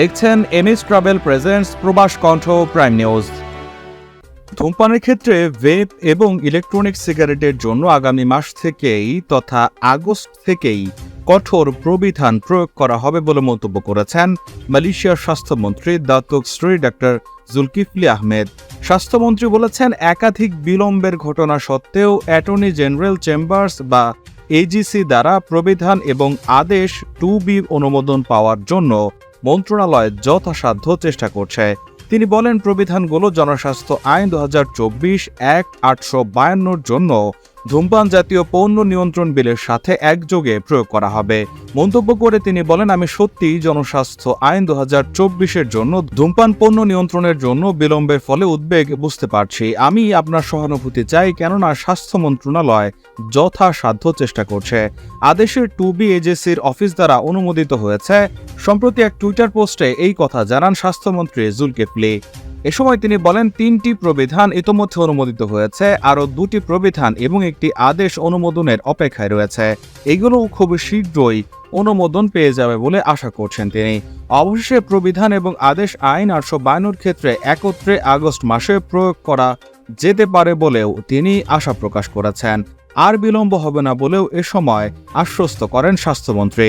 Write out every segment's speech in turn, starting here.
দেখছেন MS travel presents প্রবাস কণ্ঠ প্রাইম নিউজ। ধূমপানের ক্ষেত্রে ভেপ এবং ইলেকট্রনিক সিগারেটের জন্য আগামী মাস থেকেই তথা আগস্ট থেকেই কঠোর প্রবিধান প্রয়োগ করা হবে বলে মন্তব্য করেছেন মালয়েশিয়ার স্বাস্থ্যমন্ত্রী Datuk Seri doctor Dzulkefly Ahmad. স্বাস্থ্যমন্ত্রী বলেছেন, একাধিক বিলম্বের ঘটনা সত্ত্বেও অ্যাটর্নি জেনারেল চেম্বার্স বা এজিসি দ্বারা প্রবিধান এবং আদেশ টু বি অনুমোদন পাওয়ার জন্য মন্ত্রণালয় যথাসাধ্য চেষ্টা করছে। তিনি বলেন, প্রবিধানগুলো জনস্বাস্থ্য আইন দু হাজার চব্বিশ এক আটশো বায়ান্নর জন্য ধূমপান জাতীয় পণ্য নিয়ন্ত্রণ বিলের সাথে একযোগে প্রয়োগ করা হবে। মন্তব্য করে তিনি বলেন, আমি সত্যিই জনস্বাস্থ্য আইন দু হাজার জন্য ধূমপান পণ্য নিয়ন্ত্রণের জন্য বিলম্বের ফলে উদ্বেগ বুঝতে পারছি। আমি আপনার সহানুভূতি চাই, কেননা স্বাস্থ্য মন্ত্রণালয় যথাসাধ্য চেষ্টা করছে। আদেশের টু বি এজেসির অফিস দ্বারা অনুমোদিত হয়েছে। সম্প্রতি এক টুইটার পোস্টে এই কথা জানান স্বাস্থ্যমন্ত্রী জুলকেফলি এ সময় তিনি বলেন, তিনটি প্রবিধান ইতোমধ্যে অনুমোদিত হয়েছে, আরও দুটি প্রবিধান এবং একটি আদেশ অনুমোদনের অপেক্ষায় রয়েছে। এগুলো খুব শীঘ্রই অনুমোদন পেয়ে যাবে বলে আশা করছেন তিনি। অবশেষে প্রবিধান এবং আদেশ আইন আটশো বায়ান্নর ক্ষেত্রে একত্রে আগস্ট মাসে প্রয়োগ করা যেতে পারে বলেও তিনি আশা প্রকাশ করেছেন। আর বিলম্ব হবে না বলেও এ সময় আশ্বস্ত করেন স্বাস্থ্যমন্ত্রী।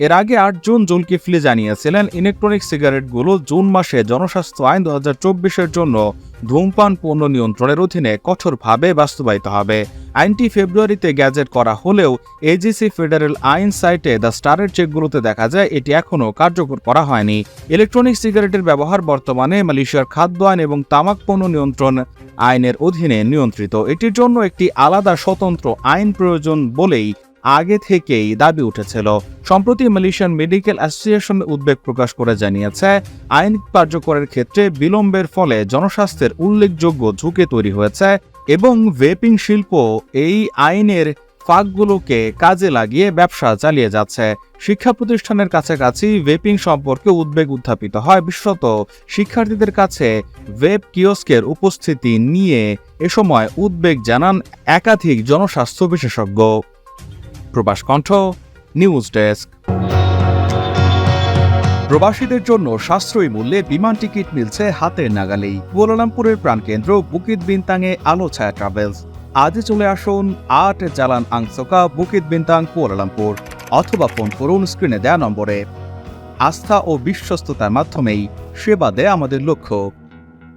এর আগে আট জুন জুলকিফলি জানিয়েছিলেন ইলেকট্রনিক সিগারেটগুলো জুন মাসে জনস্বাস্থ্য আইন দু হাজার জন্য ধূমপান পণ্য নিয়ন্ত্রণের অধীনে কঠোরভাবে বাস্তবায়িত হবে। আইনটি ফেব্রুয়ারিতে গ্যাজেট করা হলেও এজিসি ফেডারেল আইন সাইটে দ্য স্টারের চেকগুলোতে দেখা যায় এটি এখনও কার্যকর করা হয়নি। ইলেকট্রনিক সিগারেটের ব্যবহার বর্তমানে মালয়েশিয়ার খাদ্য আইন এবং তামাক পণ্য নিয়ন্ত্রণ আইনের অধীনে নিয়ন্ত্রিত। এটির জন্য একটি আলাদা স্বতন্ত্র আইন প্রয়োজন বলেই আগে থেকেই দাবি উঠেছিল। সম্প্রতি মালয়েশিয়ান মেডিকেল অ্যাসোসিয়েশন উদ্বেগ প্রকাশ করে জানিয়েছে, আইন কার্যকরের ক্ষেত্রে বিলম্বের ফলে জনস্বাস্থ্যের উল্লেখযোগ্য ঝুঁকি তৈরি হয়েছে এবং ভেপিং শিল্প এই আইনের ফাঁকগুলোকে কাজে লাগিয়ে ব্যবসা চালিয়ে যাচ্ছে। শিক্ষা প্রতিষ্ঠানের কাছাকাছি ভেপিং সম্পর্কে উদ্বেগ উত্থাপিত হয়। বিশেষত শিক্ষার্থীদের কাছে ওয়েব কিয়স্কের উপস্থিতি নিয়ে এ সময় উদ্বেগ জানান একাধিক জনস্বাস্থ্য বিশেষজ্ঞ। প্রবাস কণ্ঠ, নিউজ ডেস্ক। প্রবাসীদের জন্য সাশ্রয়ী মূল্যে বিমান টিকিট মিলছে হাতের নাগালেই। কুয়ালালামপুরের প্রাণকেন্দ্র বুকিত বিনতাংয়ে আলো ছায়া ট্রাভেলস আজই চলে আসুন আট Jalan Angsoka Bukit Bintang Kuala Lumpur, অথবা ফোন করুন স্ক্রিনে দেয়া নম্বরে। আস্থা ও বিশ্বস্ততার মাধ্যমেই সেবা দেয় আমাদের লক্ষ্য।